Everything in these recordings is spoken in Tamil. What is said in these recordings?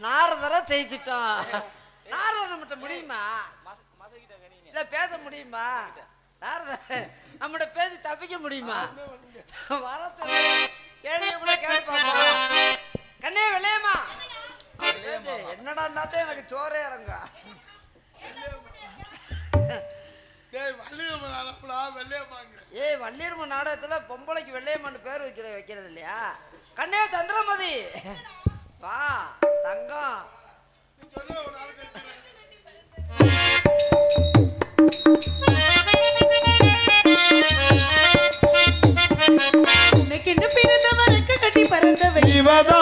நாரதரை ஜெயிச்சிட்டோம். நாரதர் நம்மகிட்ட முடியுமா? இல்ல பேச முடியுமா? நாரதர் நம்மகிட்ட பேசி தப்பிக்க முடியுமா? வரத்து கேள்வி கூட கேட்பாப்பா கண்ணே வெள்ளையம்மா. என்னடா எனக்கு சோறே இறங்க ஏய் வள்ளியம்மன் நாடகத்துல பொம்பளைக்கு வெள்ளையம்மன் பேர் வைக்கிற வைக்கிறது இல்லையா? கண்ணே சந்திரமதி. வா. தங்கம் உனக்கு என்ன பிறந்தவனுக்கு கட்டி பறந்தவை. இவதா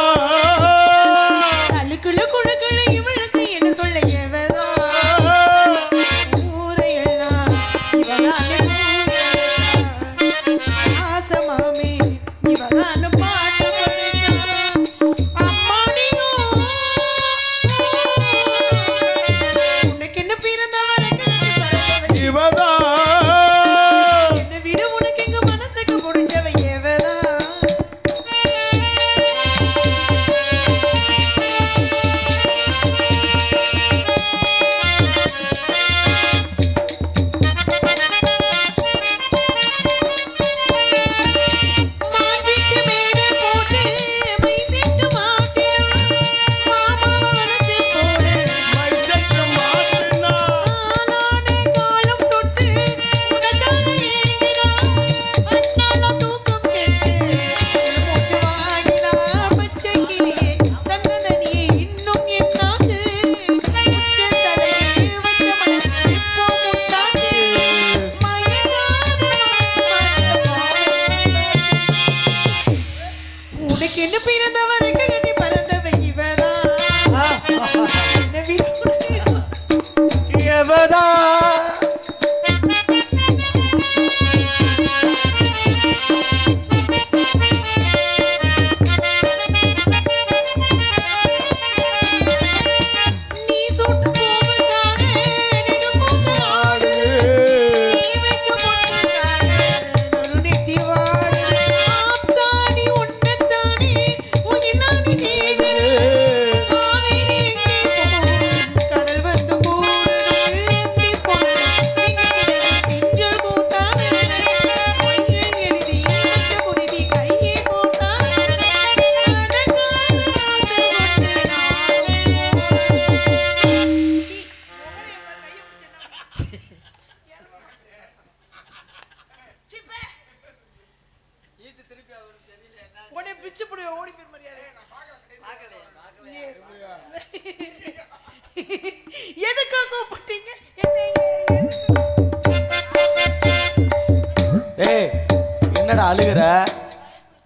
என்னடா அழுகுற?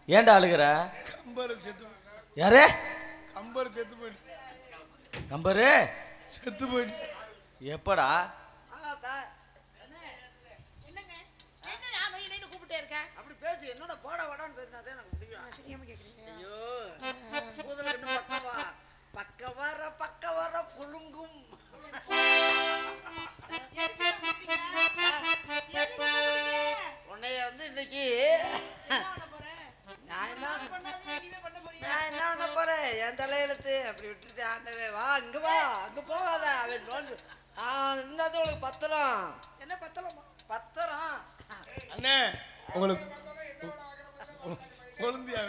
ஏன்டா அழுகுற? கம்பர் செத்து யாரு? கம்பர் செத்து போயிட்டு நம்பரு செத்து போயிட்டு எப்படா? நான் என்ன பண்ண போறேன் என் தலையெழுத்து அப்படி விட்டுட்டு ஆண்டவே வா இங்க வா அங்க போகாத அவன் நோண்டு ஆ இருந்தாதான் உங்களுக்கு பத்திரம் என்ன பத்தலமா? பத்திரம் அண்ணே உங்களுக்கு கொழுந்தியா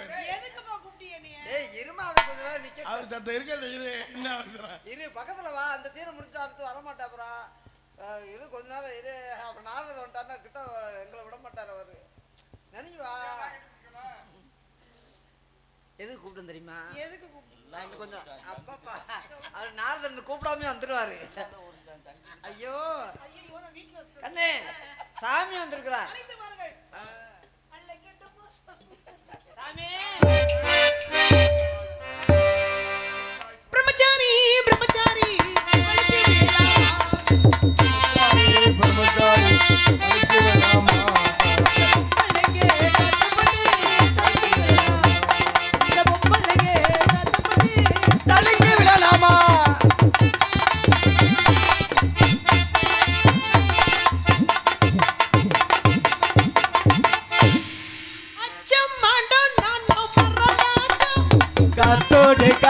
கூப்பிட்டீங்க நீ? ஏய் இருமா அவன் கொஞ்ச நேரம் நிக்க அவர் தத்த இருக்க இரு என்ன அவசரம் இரு பக்கத்துல வா அந்த தீரை முடிச்சுட்டு அடுத்து வர மாட்டா அப்புறம் இரு கொஞ்ச நேரம் இரு அப்புறம் நாதர் வந்துட்டாருன்னா கிட்ட எங்களை விட மாட்டார் அவரு வா எதுக்கு கூப்பிட்டு தெரியுமா? எதுக்கு இன்னும் கொஞ்சம் அப்பப்பா அவர் நாரதன் கூப்பிடாம வந்துருவாரு. ஐயோ. கண்ணே சாமி வந்திருக்கிறா அழைத்து வாருங்கள். அழைக்கட்டுமா சாமி?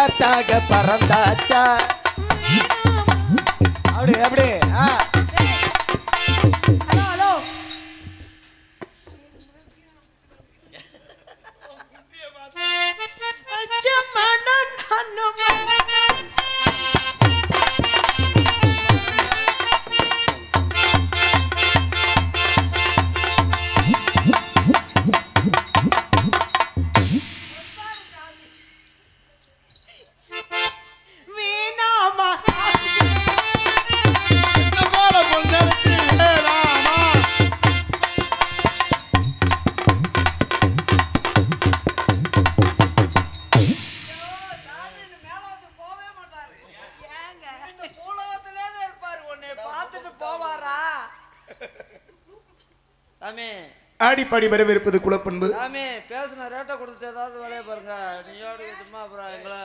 காத்தாக பறந்தாச்சா? அப்படி அப்படி ஆ. போவாரா? சாமி. ஆடிப்பாடி வரவிருப்பது குலப்பண்பு. சாமி பேசுன ரேட்டை கொடுத்துட்டு ஏதாவது வேலையை பாருங்க. நீயோட சும்மா அப்புறம் எங்களை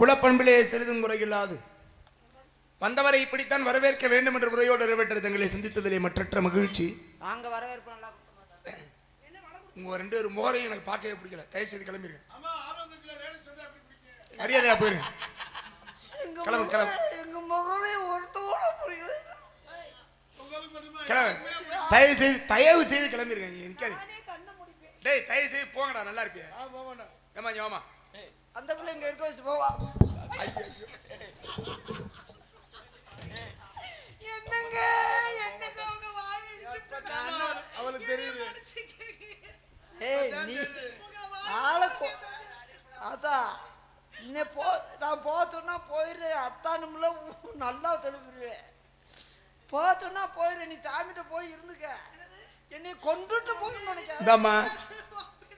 குலப்பண்பிலே சிறிதும் குறையில்லாது. வந்தவரை இப்படித்தான் வரவேற்க வேண்டும் என்ற முறையோடு நிறைவேற்ற தங்களை சிந்தித்ததிலே மற்றற்ற மகிழ்ச்சி. நாங்க வரவேற்பு நல்லா உங்க ரெண்டு பேரும் மோரையும் எனக்கு பார்க்கவே பிடிக்கல. தயவு செய்து கிளம்பிருங்க மரியாதையா போயிருங்க கிளம்பு, கிளம்பு. எங்க முகமே ஒருத்தோட கிளம்பு தயவு செய்து தயவு செய்து கிளம்பிருங்க. நீங்க நிக்காது. டேய் தயவு செய்து போங்கடா நல்லா இருப்பியா? ஏமா ஏமா அந்த பிள்ளை இங்க இருக்க வச்சு போவா. என்னங்க? என்னங்க உங்க வாய் அவளுக்கு தெரியுது. ஏய் நீ ஆளை கொ- அதான் இன்னே போ நான் போத்தோன்னா போயிரு. அத்தானும்ல நல்லா தெளிவுருவேன் போத்தோன்னா போயிரு நீ சாமிகிட்ட போய் இருந்துக்க. என்னை கொண்டுட்டு போகணும்னு நினைக்காத. இந்தாம்மா.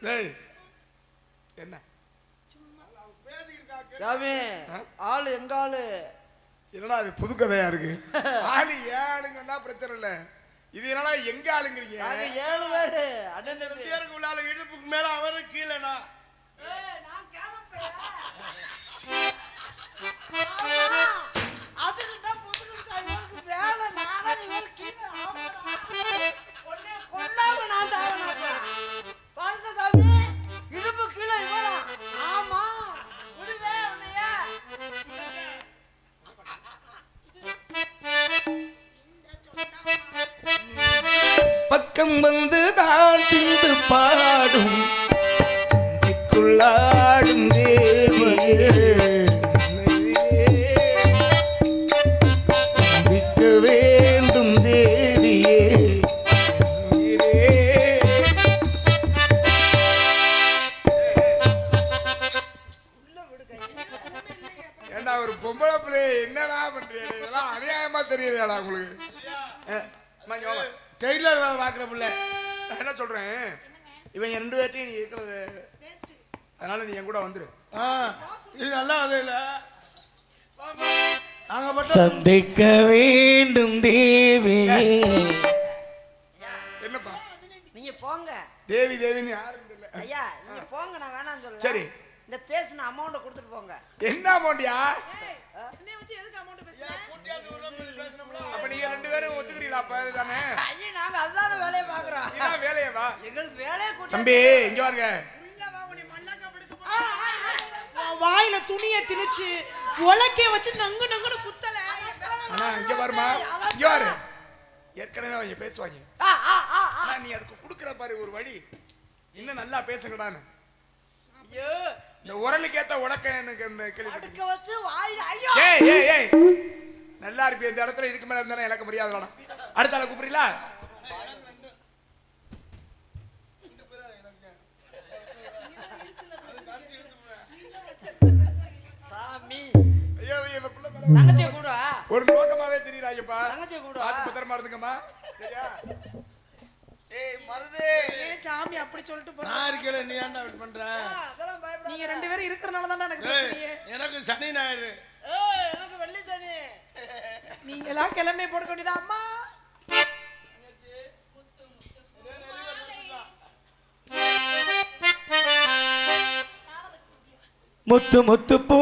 டேய் என்ன? சாமி ஆளு எங்க ஆளு? என்னடா அது புது கதையா இருக்கு? ஆளு ஏன் ஆளுங்கன்னா பிரச்சனை இல்ல. இது என்னடா எங்க ஆளுங்கிறீங்க? நாங்க ஏழு பேரு அண்ணன் தம்பி. பேருக்கு உள்ள ஆளு இடுப்புக்கு மேல அவரு கீழேண்ணா அதுக்கிட்ட புதுக்கிட்ட பக்கம் வந்து தான் சிந்து பாடும். சிந்திக்குள்ளாடும் தேவியே சந்திக்க வேண்டும் தேவியே. ஏண்டா ஒரு பொம்பளை பிள்ளை என்னடா பண்றீங்க? இதெல்லாம் அநியாயமா தெரியுதுடா உங்களுக்கு? டெய்லர் வேலை பாக்குற பிள்ளை. நான் என்ன சொல்றேன்? இவங்க ரெண்டு பேர்ட்டையும் நீ இருக்கிறது அதனால நீ என் கூட வந்துரு. ஆ இது நல்லா அது இல்ல சந்திக்க வேண்டும் தேவியே. என்னப்பா? நீங்க போங்க. தேவி தேவின்னு யாரும் தெரியல. ஐயா நீங்க போங்க நான் வேணாம்னு சொல்லல. சரி. இந்த பேசின அமௌண்ட்டை கொடுத்துட்டு போங்க. என்ன அமௌண்ட்யா என்னைய வச்சு எதுக்கு அமௌண்ட் பேசுறேன் அப்ப நீங்க ரெண்டு பேரும் ஒத்துக்கிறீங்களா அப்ப? இதுதானே ஐயா நாங்க அதுதான வேலையை பாக்குறோம் இதான் வேலையவா எங்களுக்கு வேலையை கூட்ட தம்பி இங்க வாருங்க. உன் வாயில துணிய திணிச்சு உலக்கைய வச்சு நங்கு நங்குன்னு குத்தல. ஆனா இங்க பாருமா இங்க பாரு ஏற்கனவே அவங்க பேசுவாங்க. ஆ, ஆ, ஆ, ஆ. ஆனா நீ அதுக்கு கொடுக்குற பாரு ஒரு வழி. இன்னும் நல்லா பேசுங்கடான்னு. ஐயோ. இந்த உரலுக்கு ஏத்த எனக்கு கேள்விப்பட்டேன் அதுக்கு வச்சு வாயில ஐயோ. ஏய் ஏய் ஏய். நல்லா இருப்பிய இந்த இடத்துல இதுக்கு மேல இருந்தானே எனக்கு மரியாதை அடுத்த ஆளை கூப்பிடுறீங்களா? சாமி. ஐயோ ஐயோ, இந்த புள்ள மேல தங்கச்சியை கூட ஒரு நோக்கமாவே தெரியுறாங்கப்பா தங்கச்சியை கூட பார்த்து பத்திரமா இருந்துங்கம்மா சரியா? ஏய் மருதே. ஏன் சாமி அப்படி சொல்லிட்டு போற. நான் இருக்கல நீ ஏன்டா இப்படி பண்ற? அதெல்லாம் பயப்படாத. நீங்க ரெண்டு பேரும் இருக்கிறனால தான் எனக்கு ஏய், பிரச்சனையே. எனக்கு சனி ஞாயிறு. ஏய் எனக்கு வெள்ளி சனி. நீங்க எல்லாம் கிளம்பி போட வேண்டியதா அம்மா? முத்து முத்து பூ